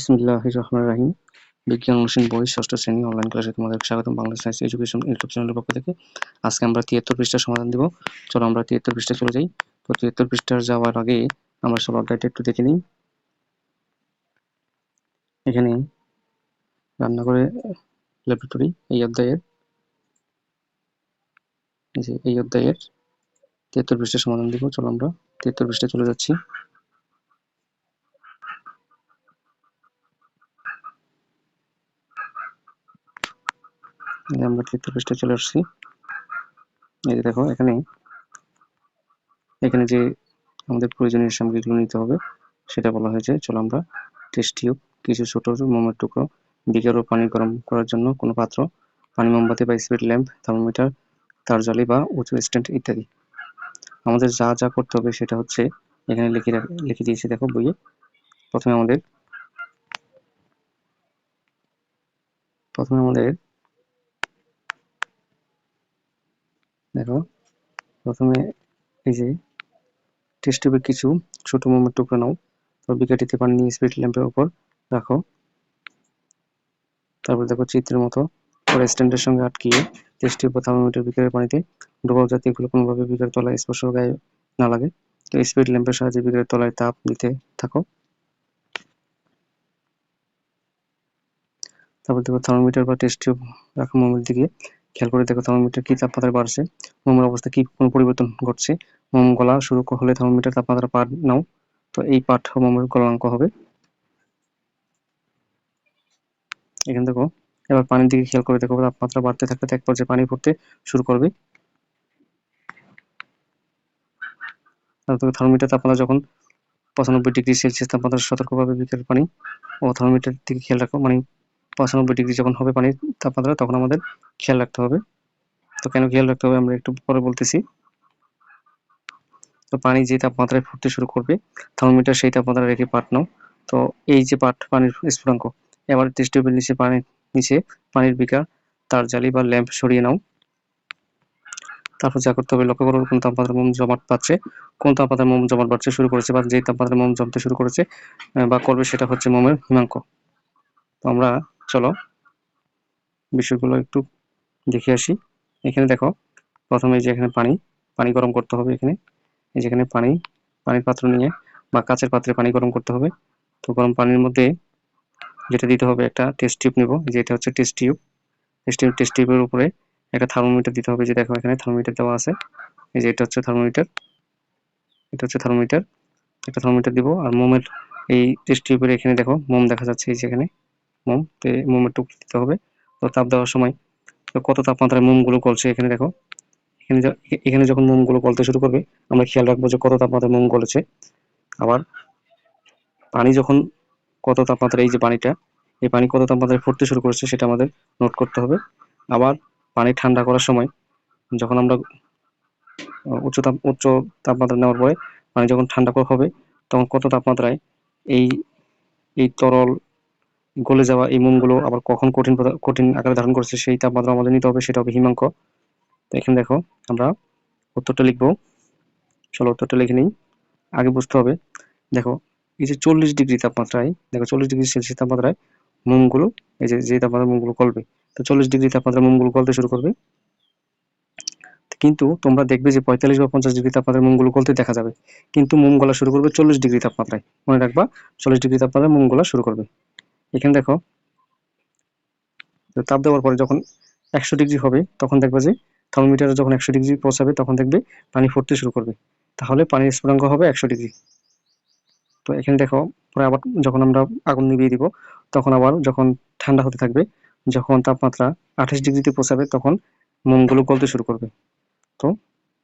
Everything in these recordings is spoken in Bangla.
বিসমিল্লাহ রহমান রাহিম। বিজ্ঞান অনুশীলন বই, ষষ্ঠ শ্রেণি অনলাইন ক্লাসে তোমাদের স্বাগতম বাংলা সায়েন্স এডুকেশন ইউটিউব চ্যানেলের পক্ষ থেকে। আজকে আমরা তিয়াত্তর পৃষ্ঠার সমাধান দিব। চলো আমরা তিয়াত্তর পৃষ্ঠা চলে যাই। তো তিয়াত্তর পৃষ্ঠার যাওয়ার আগে আমরা সব অধ্যায়টা একটু দেখে নিই। এখানে রান্নাঘরে ল্যাবরেটরি এই অধ্যায়ের। এই অধ্যায়ের তিয়াত্তর পৃষ্ঠার সমাধান দিব। চলো আমরা তিয়াত্তর পৃষ্ঠায় চলে যাচ্ছি। আমরা তৃতীয় পৃষ্ঠে চলে আসছি। এই যে দেখো, এখানে এখানে যে আমাদের প্রয়োজনীয় সামগ্রীগুলো নিতে হবে, সেটা বলা হয়েছে। চলো আমরা টেস্ট টিউব কিছু ছোট মোমের টুকরো বিকের ও পানি গরম করার জন্য কোনো পাত্র, পানি মোমবাতি বা স্পিড ল্যাম্প থার্মোমিটার তার জালি বা উঁচু স্ট্যান্ড ইত্যাদি। আমাদের যা যা করতে হবে সেটা হচ্ছে এখানে লিখে লিখে দিয়েছি দেখো বইয়ে। প্রথমে আমাদের প্রথমে আমাদের দেখো প্রথমে এই যে টেস্ট টিউবে কিছু ছোট মোমের টুকরো নাও। তারপর বিকাটিতে পানি নিয়ে স্পিড ল্যাম্পের উপর রাখো। তারপর দেখো চিত্রের মতো পরে স্ট্যান্ডের সঙ্গে আটকিয়ে টেস্ট টিউব বা থার্মোমিটার বিকারের পানিতে ডোবাও যাতে এগুলো কোনোভাবে বিকার তলায় স্পর্শ গায়ে না লাগে। তো স্পিড ল্যাম্পের সাহায্যে বিকারের তলায় তাপ দিতে থাকো। তারপর দেখো থার্মোমিটার বা টেস্ট টিউব রাখা মোমের দিকে খেয়াল করে দেখো থার্মোমিটার কি তাপমাত্রা বাড়ছে, মোমের অবস্থা কি কোনো পরিবর্তন ঘটছে, মোম গলা শুরু হলে থার্মোমিটার তাপমাত্রা পাঠ নাও, তো এই পাঠ মোমের গলাঙ্ক হবে। এখানে দেখো, এবার পানির দিকে খেয়াল করে দেখো তাপমাত্রা বাড়তে থাকলে এক পর্যায়ে পানি পড়তে শুরু করবে। থার্মোমিটার তাপমাত্রা যখন পঁচানব্বই ডিগ্রি সেলসিয়াস তাপমাত্রা সতর্কভাবে বিকেল পানি ও থার্মোমিটার দিকে খেয়াল রাখো মানে পঁচানব্বই ডিগ্রি যখন হবে পানির তাপমাত্রা, তখন আমাদের খেয়াল রাখতে হবে। তো কেন খেয়াল রাখতে হবে? আমরা একটু পরে বলতেছি। তো পানি যে তাপমাত্রায় ফুটতে শুরু করবে, থার্মোমিটার সেই তাপমাত্রা রেখে পাট নাও। তো এই যে পাট পানির স্ফুটাঙ্ক এবার টেস্ট টিউবের নিচে পানির নিচে পানির বিকার, তার জালি বা ল্যাম্প সরিয়ে নাও। তারপর যা করতে হবে, লক্ষ্য করো কোন তাপমাত্রা মোম জমাট পাচ্ছে, কোন তাপমাত্রা মোম জমাট বাড়ছে শুরু করেছে বা যে তাপমাত্রা মোম জমতে শুরু করেছে বা করবে সেটা হচ্ছে মোমের হিমাঙ্ক। তো আমরা, চলো, বিষয়গুলো একটু দেখে আসি। এখানে দেখো, প্রথমে যে এখানে পানি পানি গরম করতে হবে এখানে। যেখানে পানি, পানির পাত্র নিয়ে বা কাঁচের পাত্রে পানি গরম করতে হবে। তো গরম পানির মধ্যে যেটা দিতে হবে, একটা টেস্ট টিউব নেব। যেটা হচ্ছে test tube test tube test টিউবের উপরে একটা থার্মোমিটার দিতে হবে। যে দেখো, এখানে থার্মোমিটার দেওয়া আছে। এই যে এটা হচ্ছে থার্মোমিটার এটা হচ্ছে থার্মোমিটার একটা থার্মোমিটার দিব। আর মোমের এই টেস্ট টিউবের এখানে দেখো, মোম দেখা যাচ্ছে এই যেখানে মোম, তো মোমের টুকরো দিতে হবে। তো তাপ দেওয়ার সময় কত তাপমাত্রায় মোমগুলো গলছে এখানে দেখো। এখানে এখানে যখন মোমগুলো গলতে শুরু করবে, আমরা খেয়াল রাখব যে কত তাপমাত্রায় মোম গলেছে। আবার পানি যখন কত তাপমাত্রা এই যে পানিটা, এই পানি কত তাপমাত্রায় ফুটতে শুরু করেছে সেটা আমাদের নোট করতে হবে। আবার পানি ঠান্ডা করার সময় যখন আমরা উচ্চ তাপ, উচ্চ তাপমাত্রা নেওয়ার পরে পানি যখন ঠান্ডা হবে, তখন কত তাপমাত্রায় এই এই তরল গলে যাওয়া এই মোমগুলো আবার কখন কঠিন কঠিন আকারে ধারণ করছে সেই তাপমাত্রা আমাদের নিতে হবে সেটা হবে হিমাঙ্ক। তো এখানে দেখো আমরা উত্তরটা লিখব। চলো উত্তরটা লিখে নিই। আগে বুঝতে হবে দেখো এই যে চল্লিশ ডিগ্রি তাপমাত্রায় দেখো চল্লিশ ডিগ্রি সেলসিয়াস তাপমাত্রায় মোমগুলো এই যে যে তাপমাত্রা মোমগুলো গলবে তো চল্লিশ ডিগ্রি তাপমাত্রা মোমগুলো গলতে শুরু করবে। কিন্তু তোমরা দেখবে যে পঁয়তাল্লিশ বা পঞ্চাশ ডিগ্রি তাপমাত্রায় মোমগুলো গলতে দেখা যাবে। কিন্তু মোম গলা শুরু করবে চল্লিশ ডিগ্রি তাপমাত্রায়। মনে রাখবা চল্লিশ ডিগ্রি তাপমাত্রায় মোম গলা শুরু করবে। এখানে দেখো তাপ দেওয়ার পরে যখন একশো ডিগ্রি হবে, তখন দেখবে যে থার্মোমিটারে যখন একশো ডিগ্রি পৌঁছাবে, তখন দেখবে পানি ফুটতে শুরু করবে। তাহলে পানির স্ফুটাঙ্ক হবে একশো ডিগ্রি। তো এখানে দেখো, পরে আবার যখন আমরা আগুন নিভিয়ে দিব, তখন আবার যখন ঠান্ডা হতে থাকবে, যখন তাপমাত্রা আঠাশ ডিগ্রিতে পৌঁছাবে, তখন মোমগুলো গলতে শুরু করবে। তো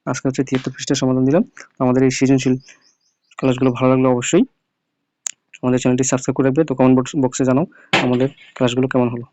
আজকে হচ্ছে তিয়াত্তর পৃষ্ঠের সমাধান দিলাম। আমাদের এই সৃজনশীল ক্লাসগুলো ভালো লাগলে অবশ্যই আমাদের চ্যানেলটি সাবস্ক্রাইব করে রাখবে। তো কমেন্ট বক্সে জানাও আমাদের ক্লাসগুলো কেমন হলো।